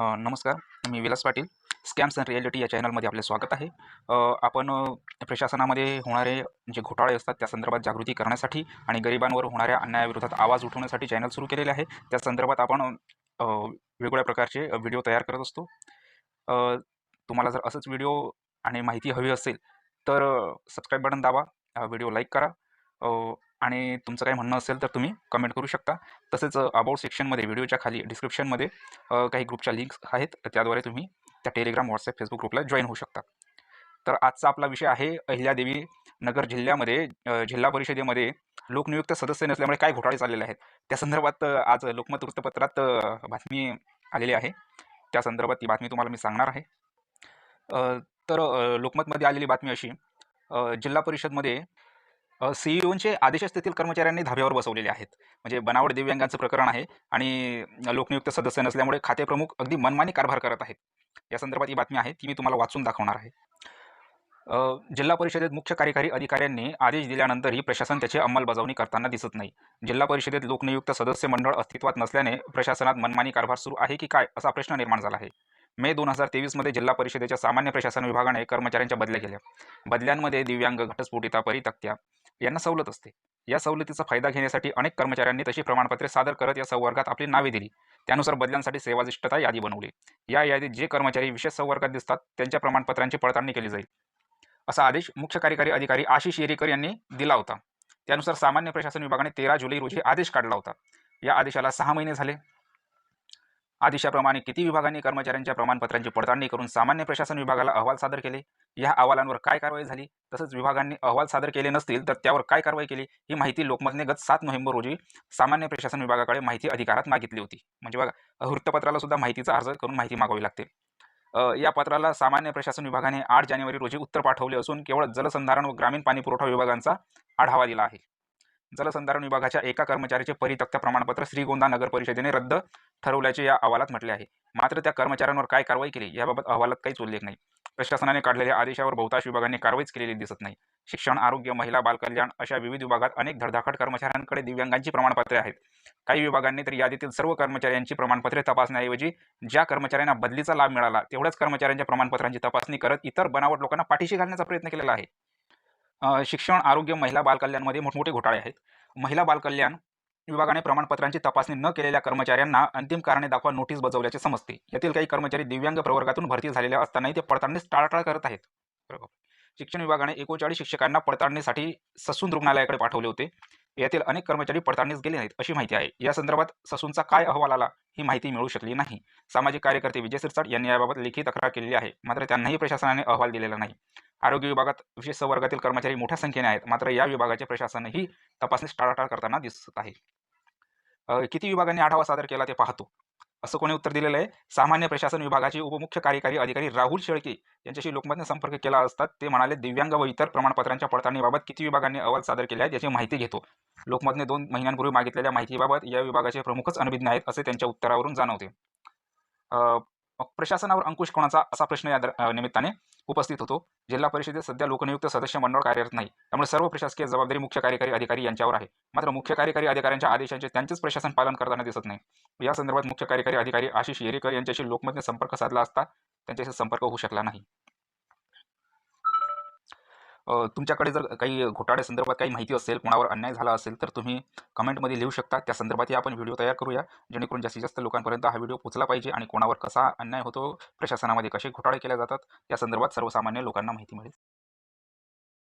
नमस्कार मी Vilas Patil. Scams and reality या चॅनलमध्ये आपले स्वागत आहे. आपण प्रशासनामध्ये होणारे जे घोटाळे असतात त्या संदर्भात जागृती करण्यासाठी आणि गरिबांवर होणाऱ्या अन्यायाविरोधात आवाज उठवण्यासाठी चॅनल सुरू केलेले आहे. त्या संदर्भात आपण वेगवेगळ्या प्रकारचे व्हिडिओ तयार करत असतो. तुम्हाला जर असंच व्हिडिओ आणि माहिती हवी असेल तर सबस्क्राईब बटन दाबा व्हिडिओ लाईक करा. आणि तुमचं काही म्हणणं असेल तर तुम्ही कमेंट करू शकता. तसेच अबाउट सेक्शनमध्ये व्हिडिओच्या खाली डिस्क्रिप्शनमध्ये काही ग्रुपच्या लिंक्स आहेत. त्याद्वारे तुम्ही त्या टेलिग्राम व्हॉट्सअप फेसबुक ग्रुपला जॉईन होऊ शकता. तर आजचा आपला विषय आहे अहिल्यादेवी नगर जिल्ह्यामध्ये जिल्हा परिषदेमध्ये लोकनियुक्त सदस्य नसल्यामुळे काय घोटाळे चाललेले आहेत? त्या संदर्भात आज लोकमत वृत्तपत्रात बातमी आलेली आहे. त्या संदर्भात ती बातमी तुम्हाला मी सांगणार आहे. तर लोकमतमध्ये आलेली बातमी अशी. जिल्हा परिषदमध्ये सीईओंचे आदेश तेथील कर्मचाऱ्यांनी धाब्यावर बसवलेले आहेत. म्हणजे बनावट दिव्यांगांचं प्रकरण आहे आणि लोकनियुक्त सदस्य नसल्यामुळे खातेप्रमुख अगदी मनमानी कारभार करत आहेत. या संदर्भात ही बातमी आहे ती मी तुम्हाला वाचून दाखवणार आहे. अ, जिल्हा परिषदेत मुख्य कार्यकारी अधिकाऱ्यांनी आदेश दिल्यानंतरही प्रशासन त्याची अंमलबजावणी करताना दिसत नाही. जिल्हा परिषदेत लोकनियुक्त सदस्य मंडळ अस्तित्वात नसल्याने प्रशासनात मनमानी कारभार सुरू आहे की काय असा प्रश्न निर्माण झाला आहे. मे दोन हजार तेवीसमध्ये जिल्हा परिषदेच्या सामान्य प्रशासन विभागाने कर्मचाऱ्यांच्या बदल्या केल्या. बदल्यांमध्ये दिव्यांग घटस्फोटिता परितक्त्या यांना सवलत असते. या सवलतीचा फायदा घेण्यासाठी अनेक कर्मचाऱ्यांनी तशी प्रमाणपत्रे सादर करत या संवर्गात आपली नावे दिली. त्यानुसार बदल्यांसाठी सेवाजिष्टता यादी बनवली. या यादीत जे कर्मचारी विशेष संवर्गात दिसतात त्यांच्या प्रमाणपत्रांची पडताळणी केली जाईल. असा आदेश मुख्य कार्यकारी अधिकारी आशिष येरीकर यांनी दिला होता. त्यानुसार सामान्य प्रशासन विभागाने तेरा जुलै रोजी आदेश काढला होता. या आदेशाला सहा महिने झाले. आदेशाप्रमाणे किती विभागांनी कर्मचाऱ्यांच्या प्रमाणपत्रांची पडताळणी करून सामान्य प्रशासन विभागाला अहवाल सादर केले? या अहवालांवर काय कारवाई झाली? तसंच विभागांनी अहवाल सादर केले नसतील तर त्यावर काय कारवाई केली? ही माहिती लोकमतने गत सात नोव्हेंबर रोजी सामान्य प्रशासन विभागाकडे माहिती अधिकारात मागितली होती. म्हणजे बघा वृत्तपत्राला सुद्धा माहितीचा अर्ज करून माहिती मागावी लागते. या पत्राला सामान्य प्रशासन विभागाने आठ जानेवारी रोजी उत्तर पाठवले असून केवळ जलसंधारण व ग्रामीण पाणी पुरवठा विभागांचा आढावा दिला आहे. जलसंधारण विभागाच्या एका कर्मचाऱ्याचे परित्यक्त प्रमाणपत्र श्रीगोंदा नगर परिषदेने रद्द ठरवल्याचे या अहवालात म्हटले आहे. मात्र त्या कर्मचाऱ्यांवर काय कारवाई केली याबाबत अहवालात काहीच उल्लेख नाही. प्रशासनाने काढलेल्या आदेशावर बहुतांश विभागांनी कारवाईच केलेली दिसत नाही. शिक्षण आरोग्य महिला बालकल्याण अशा विविध विभागात अनेक धडधाकट कर्मचाऱ्यांकडे दिव्यांगांची प्रमाणपत्रे आहेत. काही विभागांनी तर यादीतील सर्व कर्मचाऱ्यांची प्रमाणपत्रे तपासण्याऐवजी ज्या कर्मचाऱ्यांना बदलीचा लाभ मिळाला तेवढ्याच कर्मचाऱ्यांच्या प्रमाणपत्रांची तपासणी करत इतर बनावट लोकांना पाठीशी घालण्याचा प्रयत्न केलेला आहे. शिक्षण आरोग्य महिला बालकल्याणमध्ये मोठमोठे घोटाळे आहेत. महिला बालकल्याण विभागाने प्रमाणपत्रांची तपासणी न केलेल्या कर्मचाऱ्यांना अंतिम कारणे दाखवा नोटीस बजावल्याचे समजते. यातील काही कर्मचारी दिव्यांग प्रवर्गातून भरती झालेल्या असतानाही ते पडताळणीस टाळाटाळ करत आहेत. बरोबर. शिक्षण विभागाने एकोणचाळीस शिक्षकांना पडताळणीसाठी ससून रुग्णालयाकडे पाठवले होते. यातील अनेक कर्मचारी पडताळणीस गेले नाहीत अशी माहिती आहे. या संदर्भात ससूनचा काय अहवाल आला ही माहिती मिळू शकली नाही. सामाजिक कार्यकर्ते विजय सिरसाट यांनी याबाबत लेखी तक्रार केलेली आहे. मात्र त्यांनाही प्रशासनाने अहवाल दिलेला नाही. आरोग्य विभागात विशेष संवर्गातील कर्मचारी मोठ्या संख्येने आहेत. मात्र या विभागाचे प्रशासनही तपासणीस टाळाटाळ करताना दिसत आहे. किती विभागांनी आढावा सादर केला ते पाहतो. असं कोणी उत्तर दिलेलं आहे? सामान्य प्रशासन विभागाचे उपमुख्य कार्यकारी अधिकारी राहुल शेळके यांच्याशी लोकमतने संपर्क केला असता ते म्हणाले दिव्यांग व इतर प्रमाणपत्रांच्या पडताळणीबाबत किती विभागांनी अहवाल सादर केले आहेत याची माहिती घेतो. लोकमतने दोन महिन्यांपूर्वी मागितलेल्या माहितीबाबत या विभागाचे प्रमुखच अनभिज्ञ आहेत असे त्यांच्या उत्तरावरून जाणवते. मग प्रशासनावर अंकुश कोणाचा असा प्रश्न या निमित्ताने उपस्थित होतो. जिल्हा परिषदेत सध्या लोकनियुक्त सदस्य मंडळ कार्यरत नाही. त्यामुळे सर्व प्रशासकीय जबाबदारी मुख्य कार्यकारी अधिकारी यांच्यावर आहे. मात्र मुख्य कार्यकारी अधिकाऱ्यांच्या आदेशांचे त्यांचेच प्रशासन पालन करताना दिसत नाही. या संदर्भात मुख्य कार्यकारी अधिकारी आशिष येरेकर यांच्याशी लोकमतने संपर्क साधला असता त्यांच्याशी संपर्क होऊ शकला नाही. तुमच्याकडे जर काही घोटाळ्यासंदर्भात संदर्भात काही माहिती असेल कोणावर अन्याय झाला असेल तर तुम्ही कमेंटमध्ये लिहू शकता. त्या संदर्भातही आपण व्हिडिओ तयार करूया जेणेकरून जास्तीत जास्त लोकांपर्यंत हा व्हिडिओ पोचला पाहिजे आणि कोणावर कसा अन्याय होतो प्रशासनामध्ये कसे घोटाळे केले जातात या संदर्भात सर्वसामान्य लोकांना माहिती मिळेल.